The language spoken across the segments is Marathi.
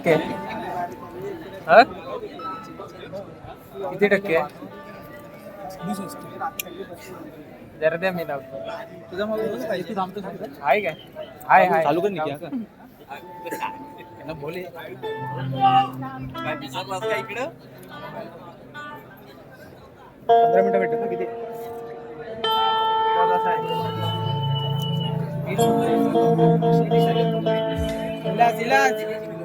टक्के हा? किती टक्के जरा द्या मी लावतो. तुझा थांबतो सगळं आहे काय? हाय हाय चालू कर निघ्या का बोले पंधरा मिनिटं भेटत ना किती? जिल्हा जिल्हा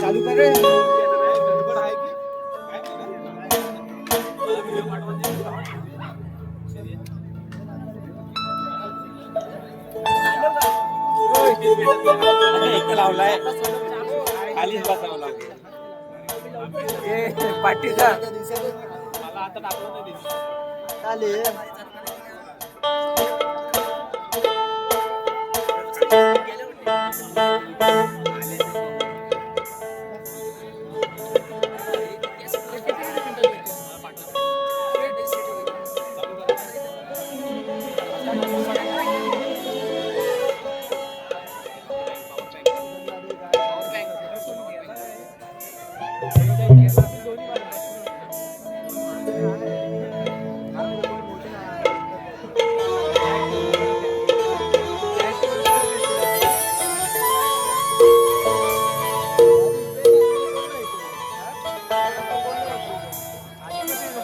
चालू कर रे लावलाय खालीच बसावं लागेल पाटीचा मला आता टाकलं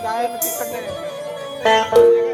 गायन आता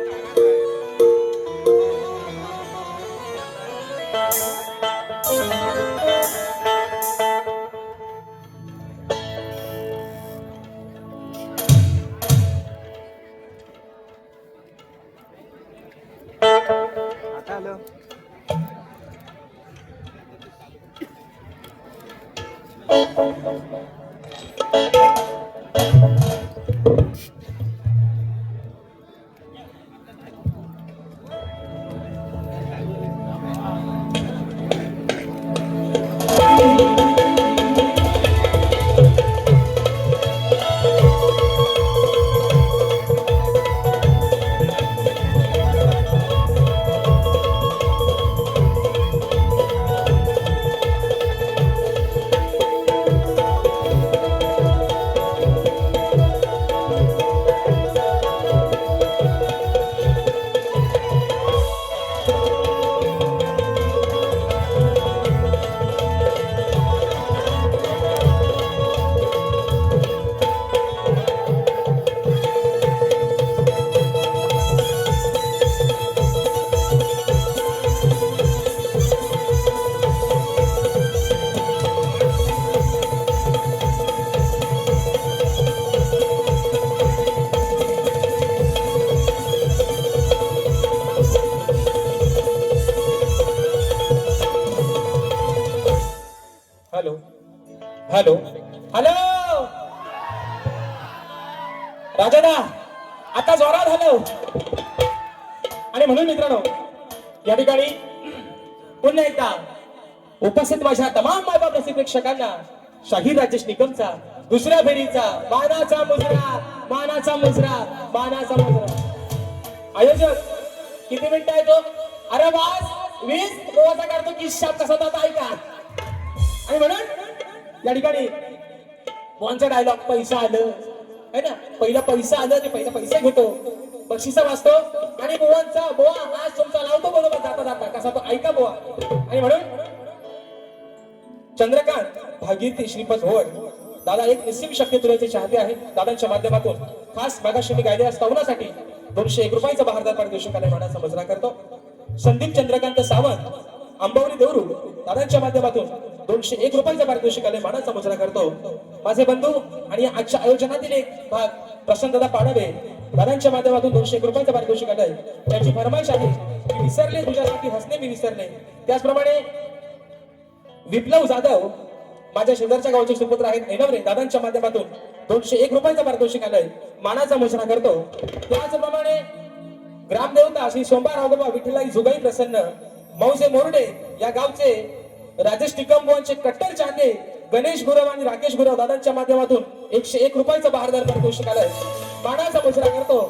हॅलो. हॅलो. राजादा आता जोरात हॅलो. आणि म्हणून मित्रांनो या ठिकाणी पुन्हा एकदा उपस्थित माझ्या तमाम मायबाप रसिक प्रेक्षकांना शाहीर राजेश निकमचा दुसऱ्या फेरीचा मानाचा मुजरा मानाचा मुजरा मानाचा मुजरा. आयोजक किती मिनिटं आहे तो? अरे वाज वीस. गोवाचा काढतो किस्सा कसा जाता ऐका. आणि म्हणून या ठिकाणी कोणचा डायलॉग पैसा आलं है ना? पहिला पैसा आलं ते पहिला पैसा घेतो. बक्षिसा वाचतो. आणि बुवांचा बोवा आज तुमचा लावतो बरोबर जाता जाता. कसा तो? ऐका बोवा. आणि म्हणून चंद्रकांत भागीरथी श्रीपद होड दादा एक निश्चित शक्य तुलाचे चाहते आहेत दादांच्या माध्यमातून. खास मागाशी मी गायलेल्या स्तवनासाठी दोनशे एक रुपयाचा बहारदार पारितोषिकाने मानाचा मजरा करतो. संदीप चंद्रकांत सावंत आंबवली देवरू दादांच्या माध्यमातून. दोनशे एक रुपयाचा पारितोषिकाने मानाचा मुजरा करतो. माझे बंधू आणि आजच्या आयोजनातील एक भाग प्रशांत दादा पाडवे. दादांच्या माध्यमातून दोनशे एक रुपयाचा पारितोषिक आलंय. त्याची फरमाईश आहे विसरले तुझ्यासाठी हसणे मी विसरले. त्याचप्रमाणे विप्लव जाधव माझ्या शेजारच्या गावचे सुपुत्र आहेत ऐनवरे दादांच्या माध्यमातून दोनशे एक रुपयाचा पारितोषिक आलंय. मानाचा मुजरा करतो. त्याचप्रमाणे ग्रामदेवता श्री सोमवार राघोबा विठ्ठलाई जुगाई प्रसन्न मौजे मोरडे या गावचे राजेश टिकंबुवांचे कट्टर चांदे गणेश गुरव आणि राकेश गुरव दादांच्या माध्यमातून एकशे एक रुपयाचा बहारदार पारितोषिक आलंय मानाचा मुजरा करतो.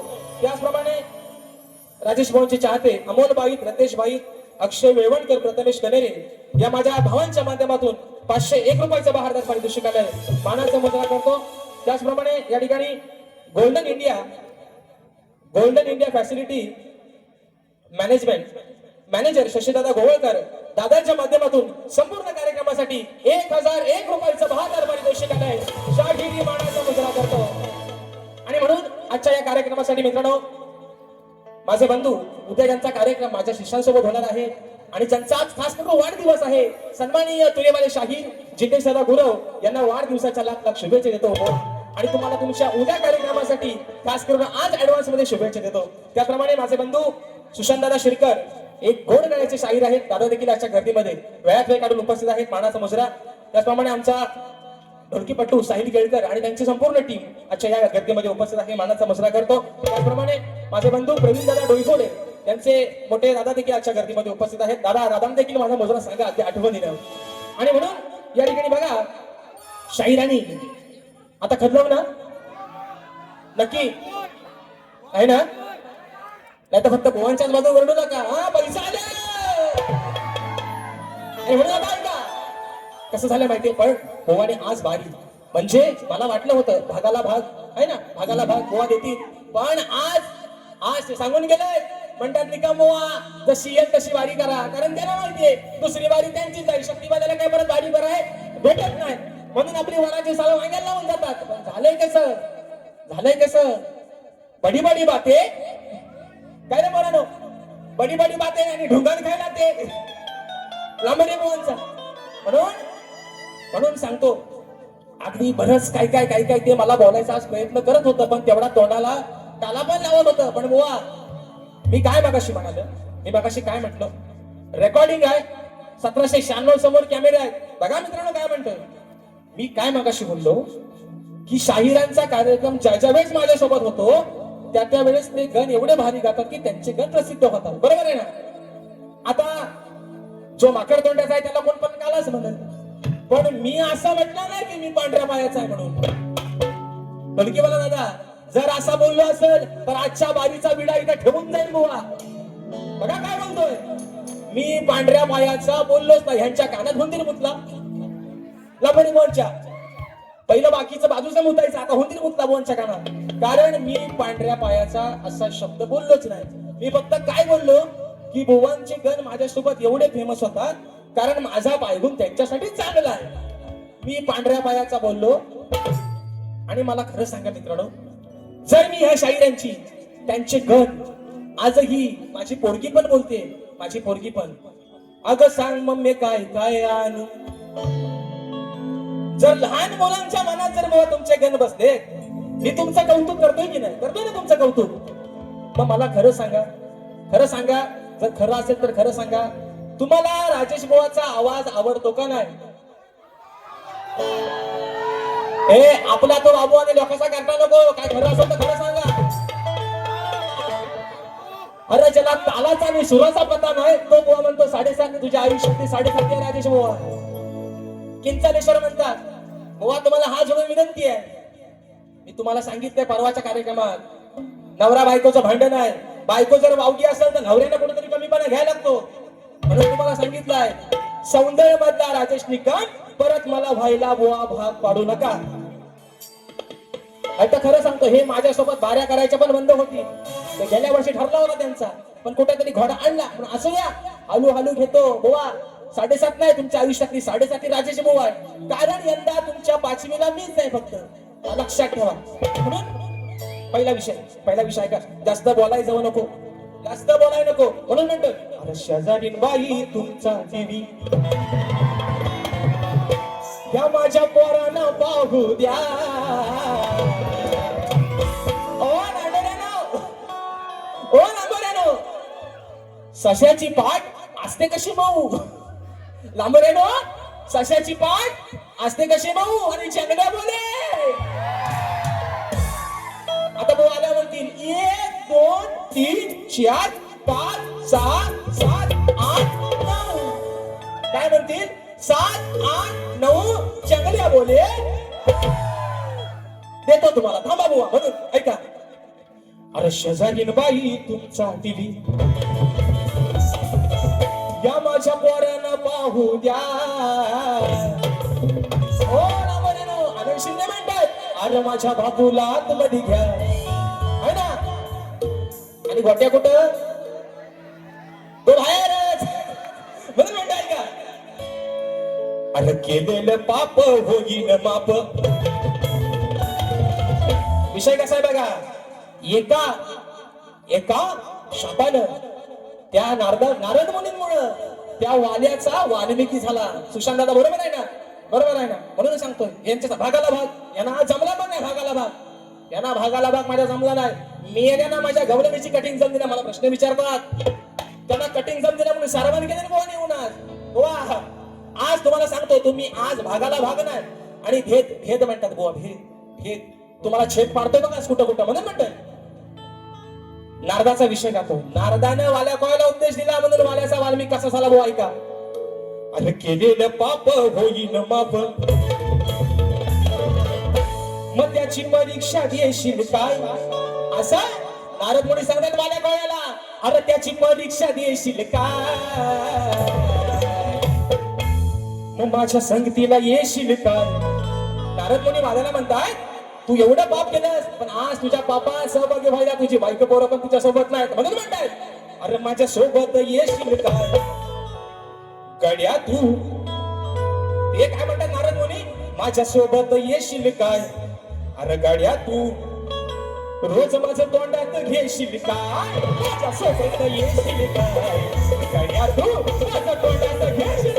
त्याचप्रमाणे राजेश भाऊंचे चाहते अमोल बाईत रतेश बाईत अक्षय वेवणकर प्रथमेश कनेरे या माझ्या भावांच्या माध्यमातून पाचशे एक रुपयाचं बहारदार पारितोषिकालय मानाचा मुद्रा करतो. त्याचप्रमाणे या ठिकाणी golden India golden India facility management manager Shashidada Gowalkar दादांच्या माध्यमातून संपूर्ण कार्यक्रमासाठी एक हजार एक रुपयाचं बहादर पारितोषिकालय शाहिरी मानाचा मुजरा करतो. आणि म्हणून आजच्या या कार्यक्रमासाठी मित्रांनो माझे बंधू उद्या ज्यांचा कार्यक्रम माझ्या शिष्यांसोबत होणार आहे. आणि ज्यांचा आज खास करून वाढदिवस आहे सन्माननीय तुलेवाले शाहीर जितेश दादा गुरव यांना वाढदिवसाच्या लाख लाख शुभेच्छा देतो. आणि तुम्हाला तुमच्या उद्या कार्यक्रमासाठी खास करून आज ऍडव्हान्समध्ये शुभेच्छा देतो. त्याप्रमाणे माझे बंधू सुशांतदादा शिरकर एक गोड गाण्याचे शाहीर आहेत. दादा देखील आजच्या गर्दीमध्ये वेळात वेळ काढून उपस्थित आहेत मानाचा मुजरा त्याचप्रमाणे आमचा ढोलकीपट्टू साहिल केळकर आणि त्यांची संपूर्ण टीम आजच्या या गर्दीमध्ये उपस्थित आहे. मानाचा मुजरा करतो. त्याचप्रमाणे माझे बंधू प्रवीण दादा डोईफोडे त्यांचे मोठे दादा देखील आजच्या गर्दीमध्ये उपस्थित आहेत. दादा दादा देखील माझा मुजरा सांगा ते आठवणीनं आणि म्हणून या ठिकाणी बघा शाहिरानी आता खदलव ना. नक्की. आहे ना? नाही तर फक्त गोवांच्याच बाजू ओरडू नका. हा पैसा आले. आणि म्हणून आता ऐका. कसं झालं माहितीये पण गोवाने आज बारी. म्हणजे मला वाटलं होतं भागाला भाग आहे ना? भागाला भाग गोवा देतील. पण आज आज ते सांगून गेले म्हणतात निका मोवा जशी येईल तशी वारी करा. कारण त्यांना माहितीये दुसरी वारी त्यांचीच आहे. शक्तीबाजाला काय परत वारी बरं आहे? भेटत नाही. म्हणून आपली वराची साल वांग्याला लावून जातात. पण झालंय कसं? झालंय कसं? बडी बडी बाते काय रे बोला बडी बडी बाते आणि ढुंगण खायला ते लांबडे मोहनचा म्हणून म्हणून सांगतो अगदी बरंच काय काय काय काय ते मला बोलायचा आज प्रयत्न करत होतं पण तेवढा तोंडाला त्याला पण लावत होतं. पण बुवा मी काय मागाशी म्हणाल? मी बघाशी काय म्हटलं? रेकॉर्डिंग आहे. सतराशे शहाण्णव समोर कॅमेरे आहेत बघा मित्रांनो काय म्हणतोय. मी काय मागाशी बोललो? की शाहिरांचा कार्यक्रम ज्या ज्या वेळेस माझ्यासोबत होतो त्या त्या वेळेस ते गण एवढे भारी गातात की त्यांचे गण प्रसिद्ध होतात. बरोबर आहे ना? आता जो माकड तोंडाचा आहे त्याला कोण पण कालाच म्हणत पण मी असं म्हटलं नाही की मी पांढऱ्या मायाचा आहे म्हणून. बलकी मला दादा जर असा बोललो असेल तर आजच्या बारीचा विडा इथं ठेवून जाईल बुवा. बघा काय बोलतोय. मी पांढऱ्या मायाचा बोललोच नाही. ह्यांच्या कानात हुंदीर मुतला. लपणी मोर्चा. पहिलं बाकीचं बाजूचं मुतायचं. आता होतील मुतला बोनच्या कानात कारण मी पांढऱ्या पायाचा असा शब्द बोललोच नाही. मी फक्त काय बोललो? की भुवनचे गण माझ्यासोबत एवढे फेमस होतात कारण माझा पायगुण त्यांच्यासाठी चांगला आहे. मी पांढऱ्या पायाचा बोललो. आणि मला खरं सांगा मित्रांनो जर मी ह्या शाहिरांची त्यांचे गण आजही माझी पोरगी पण बोलते माझी पोरगी पण. अगं सांग मम्मी काय काय आणू? जर लहान मुलांच्या मनात जर बाबा तुमचे गण बसले मी तुमचं कौतुक करतोय की नाही? करतोय ना तुमचं कौतुक? मग मला खरं सांगा. खरं सांगा जर खरं असेल तर खरं सांगा. तुम्हाला राजेश बुवाचा आवाज आवडतो का नाही? ए आपला तो बाबू आणि लोकांचा करता नको. काय खरं असेल तर खरं सांगा. अरे ज्याला तालाचा आणि सुराचा पता नाही तो बुवा म्हणतो साडेसात तुझ्या आयुष्यातली साडेसाती राजेश बुवा. किंचालेश्वर म्हणतात बुवा तुम्हाला हा जोडून विनंती आहे मी तुम्हाला सांगितलंय परवाच्या कार्यक्रमात नवरा बायकोचं भांडण आहे बायको जर वावगी असेल तर नवऱ्याला कुठेतरी कमीपणा घ्यायला लागतो. म्हणून तुम्हाला सांगितलंय सौंदर्य मधला राजेश निकम परत मला व्हायला बुवा भाग पाडू नका. आता खरं सांगतो हे माझ्यासोबत बाऱ्या करायच्या पण बंद होती. गेल्या वर्षी ठरला होता त्यांचा पण कुठेतरी घोडा आणला. पण असू या हलू हलू घेतो बुवा. साडेसात नाही तुमच्या आयुष्यातली साडेसाती राजेश भाऊ आहे. कारण यंदा तुमच्या पाचवीला मीच आहे फक्त. लक्षात ठेवा. म्हणून पहिला विषय पहिला विषय का जास्त बोलाय जाऊ नको. जास्त बोलाय नको. म्हणून म्हणतो अरे शेजारीन बाई तुमचा देवी या माझ्या पोरांना पाहू द्या. ओ सश्याची पाठ असते कशी मऊ लांबरेनो सश्याची पाठ असते कसे भाऊ? आणि चंगड्या बोले आता भाऊ आल्या म्हणतील एक दोन तीन चार पाच सहा सात आठ नऊ. काय म्हणतील? सात आठ नऊ चंगल्या बोले देतो तुम्हाला. थांबा बुवा म्हणून ऐका. अरे शेजारीन बाई तुमचा दिली. या माझ्या पोरांना पाहू द्या हो शिंदे म्हणतात अरे माझ्या बापूला आतमध्ये घ्या. है ना? आणि गोट्या कुठं? तो बाहेरच. म्हणून म्हणताय का अरे केलेलं पाप होईन माप विषय कसा आहे बघा? एका एका शापानं त्या नारद नारद मुनींमुळं त्या वाल्याचा वाल्मिकी झाला. सुशांत दादा बरोबर आहे ना? बरोबर आहे ना? म्हणून सांगतोय यांच्या भागाला भाग यांना आज जमला पण नाही भागाला भाग. यांना भागाला भाग माझ्या जमला नाही. मी यांना माझ्या गवलमीची कटिंग जम दिला मला प्रश्न विचारतात. त्यांना कटिंग जम दिला म्हणून सारवान केलं कोण येऊन आज? वा आज तुम्हाला सांगतो तुम्ही आज भागाला भाग नाही. आणि भेद भेद म्हणतात बुवा भेद भेद. तुम्हाला छेद पाडतोय बघा कुठं कुठं म्हणून म्हणतोय. नारदाचा विषय गातो नारदानं वाल्या कोणाला उपदेश दिला म्हणून वाल्याचा वाल्मिक कसा झाला भाऊ ऐका. अरे केलेलं पाप होईन माप. मग त्याची परीक्षा देशील काय? असं? नारद मुनी सांगतात वाल्या कोणाला अरे त्याची परीक्षा देशील काय? मग माझ्या संगतीला येशील काय? नारद मुनी वाल्याला म्हणताय तू एवढं पाप केलंस पण आज तुझ्या पापा सहभागी व्हायला तुझी बायको पोरं पण तुझ्या सोबत नाहीत. म्हणून म्हणताय अरे माझ्या सोबत येशील काय गड्या तू. ते काय म्हणतात नारद मुनी? माझ्या सोबत येशील काय अरे गड्या तू. रोज माझं तोंडात घेशील काय माझ्या सोबत येशील काय गड्या तू माझं तोंडात घेशील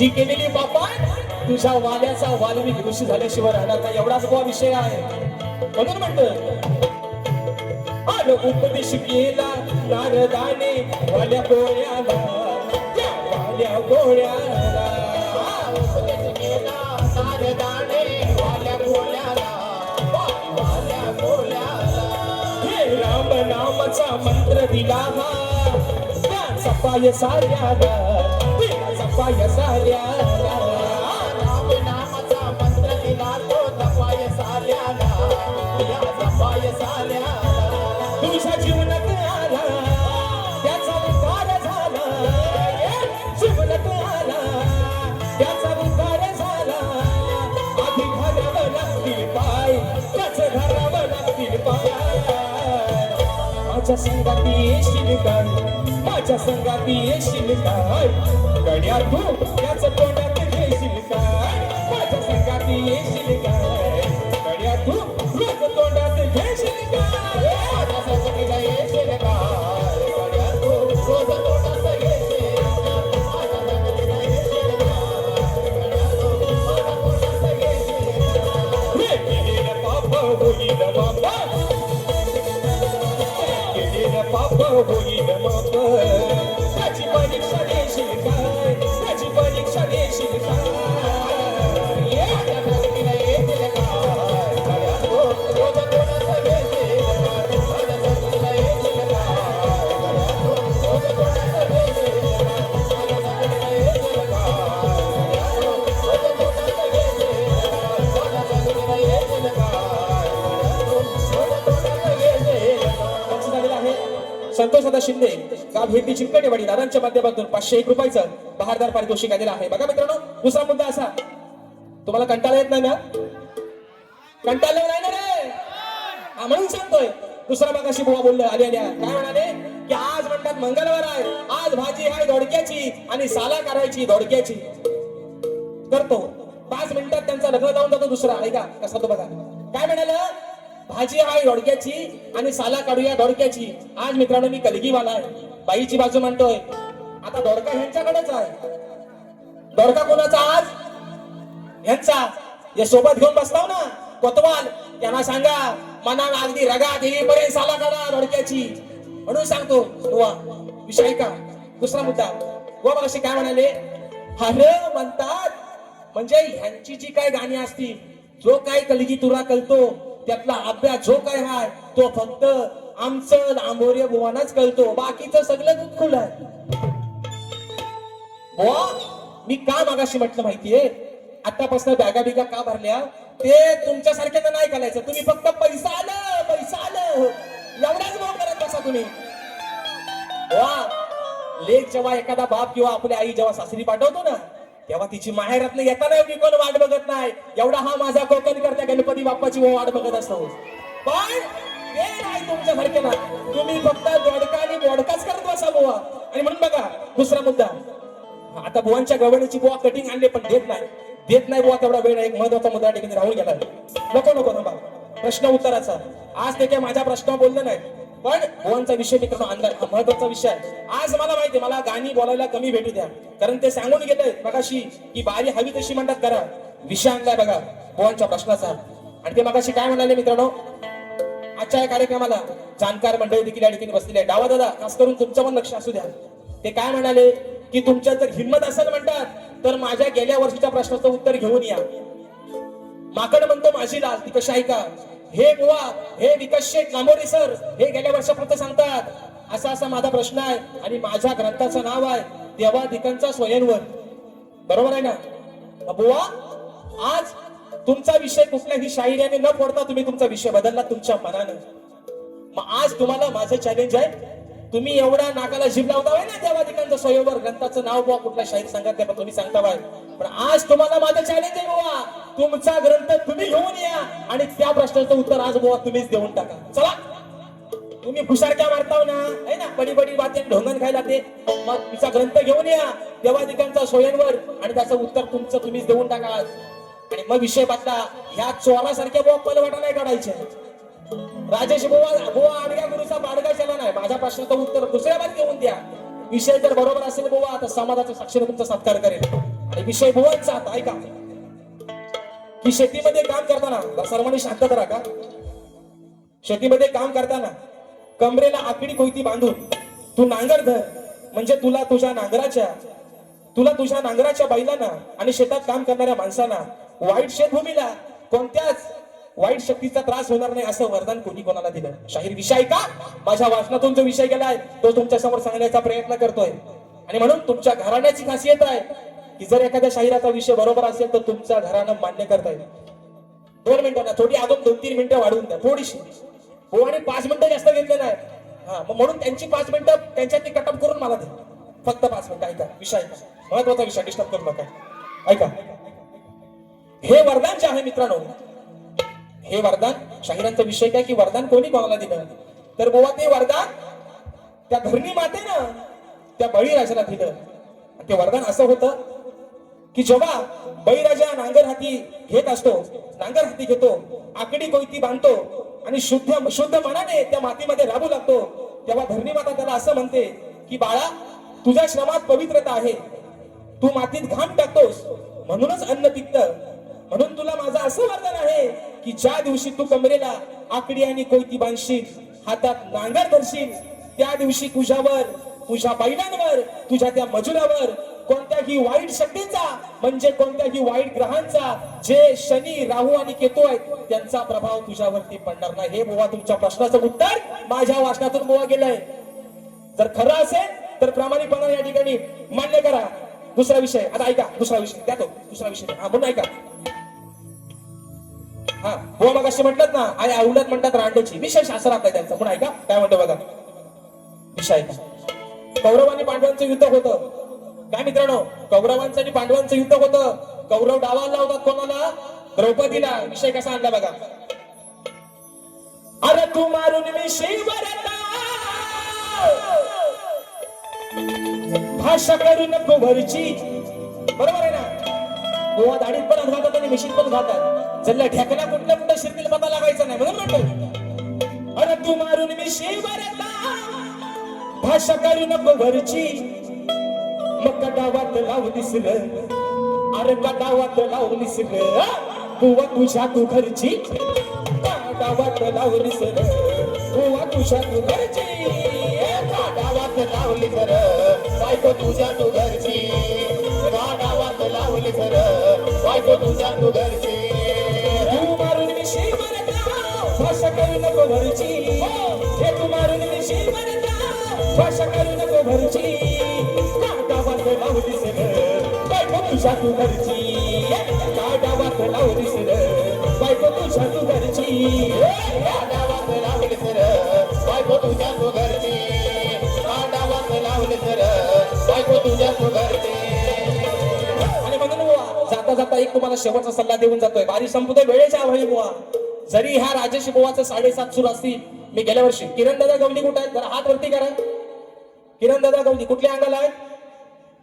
जी केलेली बापा तुझ्या वाल्याचा वाल्मिक ऋषी झाल्याशिवाय राहणार नाही. एवढाच बुवा विषय आहे. म्हणून म्हणतोय आलो उपदेश केला नारदाने वाल्या पोळ्याला त्या वाल्या गोळ्याला. उपदेश केला नारदाने वाल्या गोळ्याला. वाल्या पोळ्याला हे राम नामाचा मंत्र दिला हा. त्याचा पाय साऱ्याला. त्याचा पाय साऱ्याला राम नामाचा मंत्र दिला तो तपाय साऱ्याला त्याचा पाय साऱ्याला तुझ्या जीवनात आला त्याचा विकार झाला जीवनात आला त्याचा विकार झाला आधी घरावं लागतील पाय त्याच घरावं लागतील पाय माझ्या संगाती येशील त्याच्या संघात येशील काय गड्या तू त्याच तोंडात घेशील काय माझ्या संघात येशील काय गड्या तू रोज तोंडात घेशील काय माझ्या संगतीला येशील काय गड्या शिंदे काल भेटी चिंकटेवाडी दादांच्या माध्यमातून पाचशे एक रुपयाचं बहारदार पारितोषिक आलेलं आहे. बघा मित्रांनो दुसरा मुद्दा असा. तुम्हाला कंटाळा येत नाही ना? कंटाळलं नाही ना रे? हा म्हणून सांगतोय. दुसरा मगाशी बुवा बोललं आले आल्या. काय म्हणाले? की आज म्हणतात मंगळवार आहे. आज भाजी आहे दोडक्याची आणि साला करायची दोडक्याची. करतो. पाच मिनिटात त्यांचा लग्न लावून जातो दुसरा. ऐका कसा तो बघा. काय म्हणाल? भाजी आहे धोडक्याची आणि साला काढूया धोडक्याची. आज मित्रांनो मी कलगीवाला आहे. बाईची बाजू म्हणतोय आता धोडका ह्यांच्याकडेच आहे. धोडका कोणाचा आज? ह्यांचा. या सोबत घेऊन बसलाव ना कोतवाल. त्यांना सांगा मनाला अगदी रगात येईपर्यंत साला काढा धोडक्याची. म्हणून सांगतो वा विषय का दुसरा मुद्दा. व मग काय म्हणाले? हर म्हणतात. म्हणजे ह्यांची जी काय गाणी असतील जो काय कलगी तुरा कळतो त्यातला अभ्यास जो काय हाय तो फक्त आमचं लांबोर्य भुवानाच कळतो. बाकीचं सगळं दूध खुलं आहे. बुवा मी का मागाशी म्हटलं माहितीये? आतापासून बॅगा बिगा का भरल्या? ते तुमच्यासारख्यानं नाही करायचं तुम्ही फक्त पैसा आलं पैसा आलं. एवढाच भाव करत बसा तुम्ही. वा लेख जेव्हा एखादा बाप किंवा आपली आई जेव्हा सासरी पाठवतो ना तेव्हा तिची माहेरातलं येताना मी कोण वाट बघत नाही. एवढा हा माझा कोकण करता गणपती बाप्पाची वाट बघत असतो. पण ते नाही तुमच्या सारखे ना. तुम्ही फक्त दोडका आणि बोडकाच करत बसा बुवा. आणि म्हणून बघा दुसरा मुद्दा. आता बुवांच्या गवळीची बुवा कटिंग आणले पण देत नाही. देत नाही बुवा तेवढा वेळ. एक महत्त्वाचा मुद्दा ठिकाणी राहून गेला. नको नको थांबा. प्रश्न उत्तराचा. आज ते काय माझ्या प्रश्न बोललं नाही. पण बुवांचा विषय मित्रांनो अंदाज हा महत्त्वाचा विषय आहे. आज मला माहिती मला गाणी बोलायला कमी भेटू द्या. कारण ते सांगून गेले मगाशी की बारी हवी तशी म्हणतात करा. विषय आणलाय बघा बुवांच्या प्रश्नाचा. आणि ते मगाशी काय म्हणाले मित्रांनो? आजच्या या कार्यक्रमाला जाणकार मंडळी देखील या ठिकाणी बसलेले डावा दादा खास करून तुमचं पण लक्ष असू द्या. ते काय म्हणाले? की तुमच्या जर हिंमत असेल म्हणतात तर माझ्या गेल्या वर्षीच्या प्रश्नाचं उत्तर घेऊन या. माकड म्हणतो माझी लाल ती कशी ऐका हे बुवा हे विकास शेठ लांबोरे सर हे गेल्या वर्षापर्यंत सांगतात. असा असा माझा प्रश्न आहे आणि माझ्या ग्रंथाचं नाव आहे देवाधिकांचा स्वयंवर. बरोबर आहे ना? बुवा आज तुमचा विषय कुठल्याही शाहिर्याने न फोडता तुम्ही तुमचा विषय बदलला तुमच्या मनानं. मग आज तुम्हाला माझं चॅलेंज आहे तुम्ही एवढा नाकाला जीभ लावताय ना देवाधिकांचा स्वयंवर? ग्रंथाचं नाव बुवा कुठल्या शाहीर सांगत नाही पण तुम्ही बाय पण आज तुम्हाला माझं चॅलेंज आहे बाबा तुमचा ग्रंथ तुम्ही घेऊन या आणि त्या प्रश्नाचं उत्तर आज बाबा तुम्हीच देऊन टाका. चला. तुम्ही हुशारक्या मारताव ना. है ना? बडी बडी वाते ढोंगण खायला ते. मग तुमचा ग्रंथ घेऊन या. देवाधिकांचा स्वयंवर आणि त्याचं उत्तर तुमचं तुम्हीच देऊन टाका आज. आणि मग विषय बदला. ह्या चोरासारख्या बुवा पलवाटा नाही काढायचे. राजेश बुवा बुवा आडग्या गुरुचा बाडगा नाही. माझ्या प्रश्नाचं उत्तर दुसऱ्या बाजू घेऊन द्या. विषय जर बरोबर असेल बुवा. आता समाजाच्या साक्षीने तुमचा सत्कार करेल. आणि विषय बुवाच आता ऐका. की शेतीमध्ये काम करताना सर्वांनी शांत करा का? शेतीमध्ये काम करताना कमरेला आकडी कोयती बांधून तू नांगर धर. म्हणजे तुला तुझ्या नांगराच्या तुला तुझ्या नांगराच्या बैलांना आणि शेतात काम करणाऱ्या माणसांना वाईट शेतभूमीला कोणत्याच वाईट शक्तीचा त्रास होणार नाही असं वरदान कोणी कोणाला दिलं? शाहीर विषय का? माझ्या वाचनातून जो विषय गेलाय तो तुमच्यासमोर सांगण्याचा प्रयत्न करतोय. आणि म्हणून तुमच्या घराण्याची खासियत आहे की जर एखाद्या शाहिराचा विषय बरोबर असेल तर तुमचा घराणं मान्य करता येईल. दोन मिनिटं ना थोडी अजून दोन तीन मिनिटं वाढवून द्या थोडीशी. हो आणि पाच मिनिटं जास्त घेतले नाही. हा मग म्हणून त्यांची पाच मिनिटं त्यांच्यात ती कटअप करून मला द्या फक्त पाच मिनिटं ऐका विषय महत्त्वाचा विषय डिस्टर्ब करू नका. ऐका. हे वरदान जे आहे मित्रांनो हे वरदान शाहिरांचा विषय काय की वरदान कोणी कोणाला दिलं? तर बोवा ते वरदान त्या धरणी मातेनं त्या बळीराजाला दिलं. ते वरदान असं होतं की जेव्हा बळीराजा नांगर हाती घेत असतो नांगर हाती घेतो आकडी कोयती बांधतो आणि शुद्ध शुद्ध मनाने त्या मातीमध्ये राबू लागतो तेव्हा धरणी माता त्याला असं म्हणते की बाळा तुझ्या श्रमात पवित्रता आहे. तू मातीत घाम टाकतोस म्हणूनच अन्न पिकत. म्हणून तुला माझं असं वरदान आहे की ज्या दिवशी तू कमरेला आकडी आणि कोयती बांधशील हातात नांगर धरशील त्या दिवशी तुझ्यावर तुझ्या बैलांवर तुझ्या त्या मजुरावर कोणत्याही वाईट शक्तीचा म्हणजे कोणत्याही वाईट ग्रहांचा जे शनी राहू आणि केतू आहेत त्यांचा प्रभाव तुझ्यावरती पडणार नाही. हे बुवा तुमच्या प्रश्नाचं उत्तर माझ्या वाचनातून बोवा गेलंय. जर खरं असेल तर प्रामाणिकपणा या ठिकाणी मान्य करा. दुसरा विषय आता ऐका दुसरा विषय द्या तो दुसरा विषय. हा म्हणून ऐका. हा. हो मग असे म्हणतात ना आणि आवडत म्हणतात रांडोची. विषय शास्त्रात आहे त्यांचं. पण ऐका काय म्हणतो बघा. विषय ऐका कौरव आणि पांडवांचं युद्ध होतं. काय मित्रांनो? कौरवांचं आणि पांडवांचं युद्ध होतं. कौरव डावाला होतात कोणाला? द्रौपदीला. विषय कसा आणला बघा. अरे तू मारून मी शिवरता भाषा करून नको भरची बरोबर आहे ना? गोवा दाढीत पण घातात आणि मिशीत पण घातात चल ढेकला कुठल्या कुठं शिरतील पता लागायचा नाही म्हणून म्हणतो अरे तू मारून मी शिवरता भाषा करू नको भरची मग कडावात लावू दिसलं. अरे कडावात गावात लावलीस ग बुवा तुझ्या तू घरची कडावात गावात लावलीस ग बुवा तुझ्या तू घरची कडावात लावली कर बायको तुझ्या तू घरची कडावात लावली कर बायको तुझ्या तू घरची भाषा करू नको भरूची हे तू मारून मिशी म्हणता भाषा करू नको भरूची काटा वाट लावू ग बायको तुझ्या तू घरची. काटा वाट लावू ग बायको तुझ्या तू घरची. काटा वाट लावू सर बायको तुझ्या तू घरची. काटा वाट लावू सर बायको तुझ्या तू घरची. आणि म्हणून जाता जाता एक तुम्हाला शेवटचा सल्ला देऊन जातोय. बारी संपतोय वेळेच्या अभावी बुवा. जरी ह्या राजेशी साडेसात सुरू असतील मी गेल्या वर्षी किरण दादा गवली कुठे आहेत? जरा हात वरती करा. किरण दादा गवली कुठल्या अंगाला आहेत?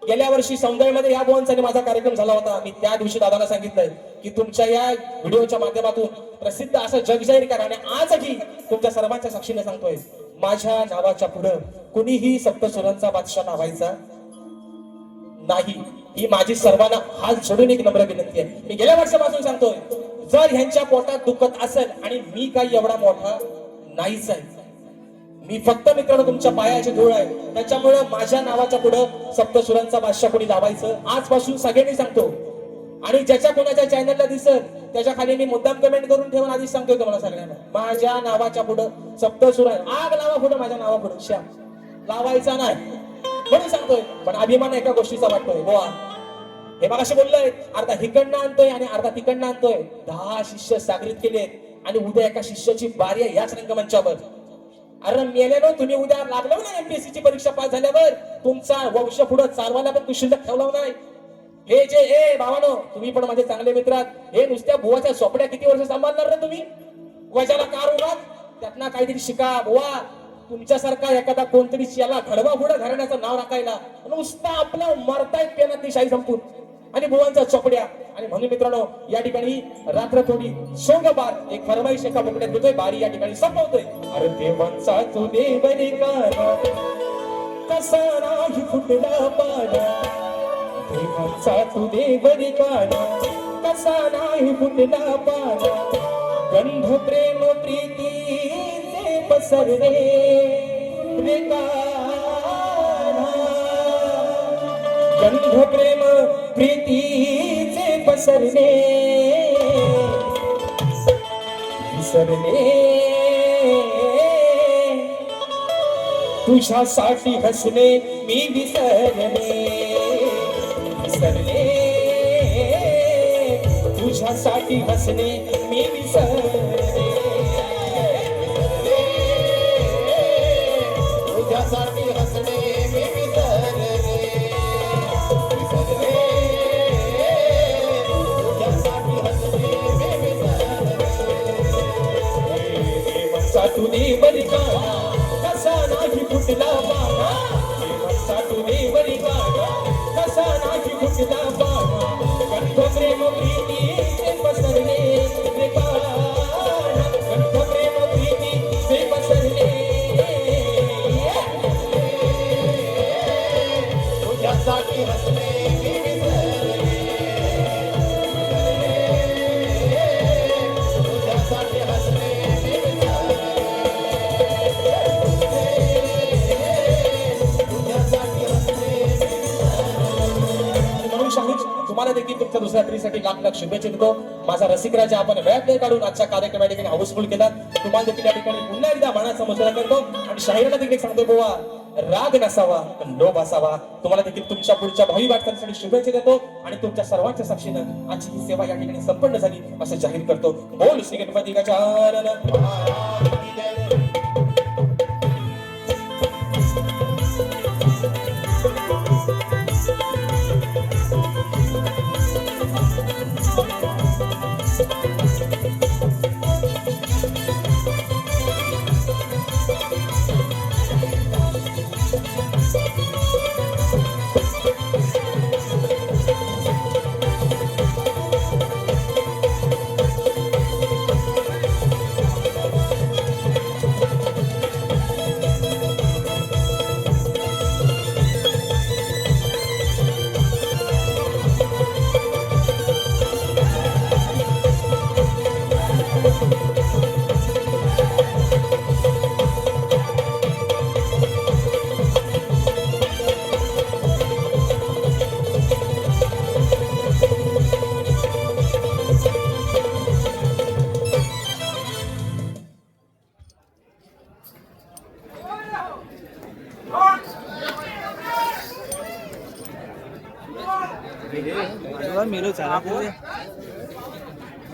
गेल्या वर्षी सौंदर्यमध्ये या बुवांचा माझा कार्यक्रम झाला होता. मी त्या दिवशी दादाला सांगितलंय की तुमच्या या व्हिडिओच्या माध्यमातून प्रसिद्ध असं जग जाहीर करा आणि आजही तुमच्या सर्वांच्या साक्षीने सांगतोय माझ्या नावाच्या पुढं कुणीही सप्तसुरांचा बादशाह नावायचा नाही. ही माझी सर्वांना हात जोडून एक नम्र विनंती आहे. मी गेल्या वर्षापासून सांगतोय जर ह्यांच्या पोटात दुखत असेल आणि मी काही एवढा मोठा नाहीच आहे मी फक्त मित्रांनो तुमच्या पायाचे धूळ आहे. त्याच्यामुळे माझ्या नावाच्या पुढं सप्तसुरांचा बादशाह कोणी लावायचं आजपासून सगळ्यांनी सांगतो. आणि ज्याच्या कोणाच्या चॅनलला दिसत त्याच्याखाली मी मुद्दाम कमेंट करून ठेवून आधीच सांगतोय तुम्हाला सगळ्यांना. माझ्या नावाच्या पुढं सप्तसुर आग लावा पुढं माझ्या नावा पुढे श्याम लावायचा नाही. म्हणून सांगतोय पण अभिमान एका गोष्टीचा वाटतोय. बोवा हे मग असे बोललोय अर्धा हिकडनं आणतोय आणि अर्धा तिकडनं आणतोय. दहा शिष्य सागरित केलेत आणि उद्या एका शिष्याची बारी आहे याच रंगमंचावर. अरे मेल्यानो तुम्ही उद्या लागलो ना एमपीएससी ची परीक्षा पास झाल्यावर? तुमचा वंश पुढे चालवायला पण कुशिल्लक ठेवला नाही. हे जे ए भावानो तुम्ही पण माझे चांगले मित्र आहात. हे नुसत्या बुवाच्या सोपड्या किती वर्ष सांभाळणार रे तुम्ही? वजाला कार उभा त्यातनं काहीतरी शिका बुवा. तुमच्यासारखा एखादा कोणतरी याला घडवा घुडा घराण्याचं नाव राखायला नुसता आपला मरतायत पेनात ती शाही संपून. आणि बुवांच्या चोपड्या. आणि म्हणून मित्रांनो या ठिकाणी रात्र थोडी सोंगबार एक फरमाईश एका बोकड्यात देतोय बारी या ठिकाणी संपवतोय. अरे देवांचा तो देव कसा नाही फुटला पाला देवांचा तो देव कसा नाही फुटला पाला गंध प्रेम प्रीती पसरले गंध प्रेम प्रीतीचे पसरले विसरले तुझ्यासाठी हसणे मी विसरले विसरले तुझ्यासाठी हसणे मी विसरले देवाचा तू देवरी गाणा कसा लाख लाख शुभेच्छा देतो. माझा रसिकराजा आपण वेळात वेळ काढून आजच्या कार्यक्रम या ठिकाणी हाऊसफुल केला तुम्हाला देखील या ठिकाणी पुन्हा एकदा मनाचा मुजरा करतो. आणि शाहिराला देखील सांगतो बोवा राग नसावा लोभ असावा. तुम्हाला देखील तुमच्या पुढच्या भावी वाटचालीसाठी शुभेच्छा देतो. आणि तुमच्या सर्वांच्या साक्षीनं आजची ही सेवा या ठिकाणी संपन्न झाली असं जाहीर करतो. बोल श्री गणपती गजानन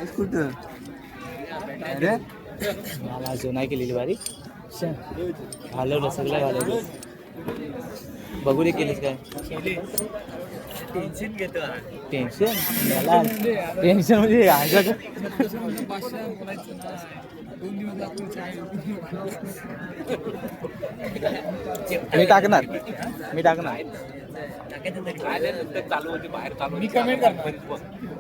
कुठं अरे? मला अजून नाही केलेली बारी घालवलं सगळं घालवलं बघू दे केलीस काय. टेन्शन मला टेन्शन म्हणजे मी टाकणार. मी टाकणार. चालू होती बाहेर चालू मी कमेंट करणार.